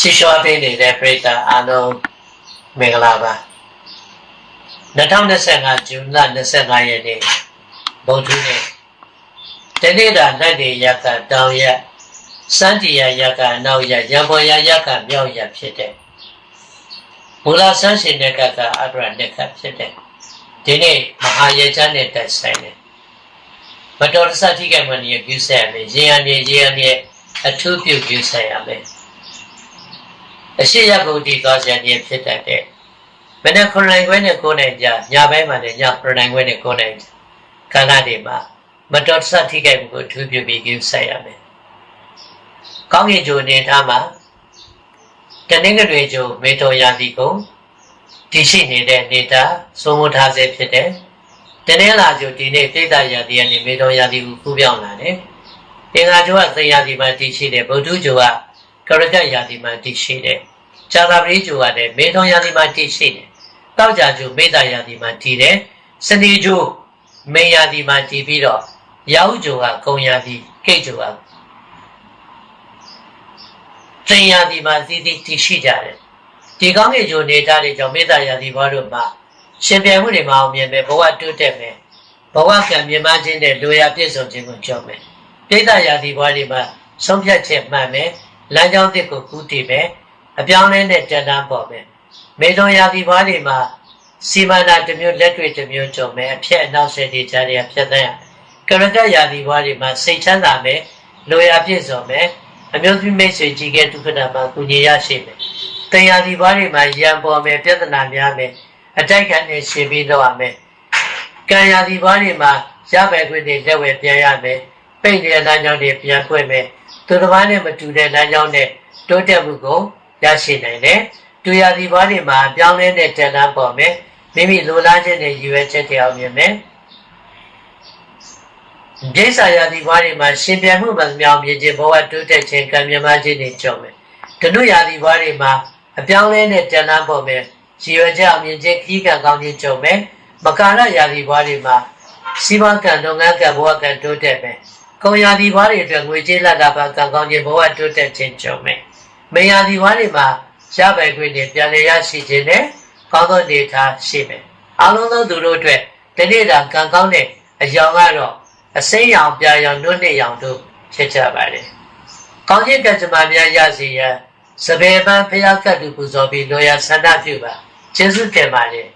ချစ်လျှောပေးနေတဲ့ပရိသတ်အားလုံးမင်္ဂလာပါ2025ဇွန်လ25ရက်နေ့ဗုဒ္ဓနေ့တနေ့တာလက်တွေရက်ကတောင်ရက်စန်းတီရရက်ကအနောက်ရက်ရံပေါ်ရရက်ကမြောက်ရက်ဖြစ်တဲ့မူလဆန်းရှင်တဲ့ကကအဒရနဲ့ကဖြစ်တဲ့ဒီနေ့မဟာရေချမ်းနဲ့တိုက်ဆိုင်တယ်မတော်တဆထိခိုက်မှနေပြုဆက်ရမယ်ရေရနေရေရနေအထူးပြုပြုဆက်ရမယ် အရှိရဂုတ်တီသွားစရာနေဖြစ်တတ်တဲ့မနေ့9နိုင်ခွဲနဲ့9နိုင်ကြာညပိုင်းမှာလည်းည9နိုင်ခွဲနဲ့9နိုင်ခန္ဓာတွေမှာမတော်တဆထိခိုက်မှုကိုအထူးပြုပြီးပြုဆက်ရမယ်ကောင်းကင်ဂျိုနေထားမှာတနင်္ဂနွေဂျိုမေတော်ရာသီကိုတည်ရှိနေတဲ့နေတာစိုးမိုးထားစေဖြစ်တဲ့တနင်္လာဂျိုဒီနေ့တိတ်တရာသီကနေမေတော်ရာသီကိုကူးပြောင်းလာတယ်။တင်္ဂါဂျိုကသေရာသီမှာတည်ရှိတယ်ဗုဒ္ဓဂျိုက ကရကတ်ရာသီမှာတည်ရှိတယ်။ဇာတာပရိဂျိုကလည်းမေတော်ရာသီမှာတည်ရှိတယ်။တောက်ကြဂျိုမေတ္တာရာသီမှာတည်တယ်။စနေဂျိုမေရာသီမှာတည်ပြီးတော့ရာဟုဂျိုကကုံရာသီကိတ်ဂျိုကသင်ရာသီမှာတည်တည်တည်ရှိကြတယ်။ဒီကောင်းကင်ဂျိုနေတာတွေကြောင့်မေတ္တာရာသီဘောတို့မှာရှင်ပြန်မှုတွေမအောင်မြင်ပဲဘဝတိုးတက်မယ်ဘဝကံမြင်မခြင်းနဲ့လူရပြည့်စုံခြင်းကိုကြောက်မယ်ပိဋကရာသီဘဝတွေမှာဆုံးဖြတ်ချက်မှန်မယ် လမ်းကြောင်းသစ်ကိုကူးတည်မယ်အပြောင်းလဲနဲ့တန်တန်းပေါ်မယ်မေလွန်ရာသီဘဝတွေမှာစီမံနာတစ်မျိုးလက်တွေ့တစ်မျိုးကြုံမယ်အဖြက်အနောက်ဆက်တွေကြားရဖြတ်သန်းရကရကရာသီဘဝတွေမှာစိတ်ချမ်းသာမယ်လူရပြည့်စုံမယ်အမျိုးသမီးမိတ်ဆွေကြီးကဒုက္ခနာမှာကုညီရရှိမယ်တရားဒီဘဝတွေမှာရံပေါ်မယ်ပြဿနာများမယ်အတိုက်ခံနေရှင်ပြီးတော့ရမယ်။ကံရာဒီဘွားတွေမှာရပဲခွင့်တွေလက်ဝဲပြန်ရမယ်။ပိတ်တဲ့လမ်းကြောင်းတွေပြန်ခွင့်မယ်။ သူတစ်ပါးနဲ့မတူတဲ့လမ်းကြောင်းနဲ့တိုးတက်မှုကိုရရှိနိုင်တယ်။တူရာဒီဘွားတွေမှာပြောင်းလဲတဲ့တန်တန်းပေါ်မယ်။မိမိလိုလားချက်နဲ့ရည်ရွယ်ချက်တွေအောင်မြင်မယ်။ဒိဋ္ဌာယာဒီဘွားတွေမှာရှင်ပြန်မှုမှမြောင်မြင်ခြင်းဘဝတိုးတက်ခြင်းကံမြမခြင်းတွေကြုံမယ်။ဒနုရာဒီဘွားတွေမှာအပြောင်းလဲတဲ့တန်တန်းပေါ်မယ်။ရည်ရွယ်ချက်အမြင်ချင်းခီးကံကောင်းခြင်းကြုံမယ်မကာရယာဒီဘွားတွေမှာစီမံကံလုပ်ငန်းကံဘဝကံတိုးတက်မယ် ကုံယာဒီဘွားတွေအတွက်ငွေကြေးလက်တာပါကံကောင်းခြင်းဘဝတိုးတက်ခြင်းကြုံမယ်မေယာဒီဘွားတွေမှာရပိုင်ခွင့်တွေပြန်လည်ရရှိခြင်းနဲ့ကောင်းသောနေထားရှိမယ်အလုံးစုံသူတို့အတွက်ဒီနေ့တာကံကောင်းတဲ့အယောင်ကတော့အစိမ်းရောင်ပြာရောင်နှုတ်နှစ်ရောင်တို့ဖြစ်ကြပါတယ်ကောင်းခြင်းကံကြမ္မာများရစီရန်စပယ်ပန်းဖျားကတ်တူပူဇော်ပြီးလောရဆန္ဒပြုပါကျေးဇူးတင်ပါတယ်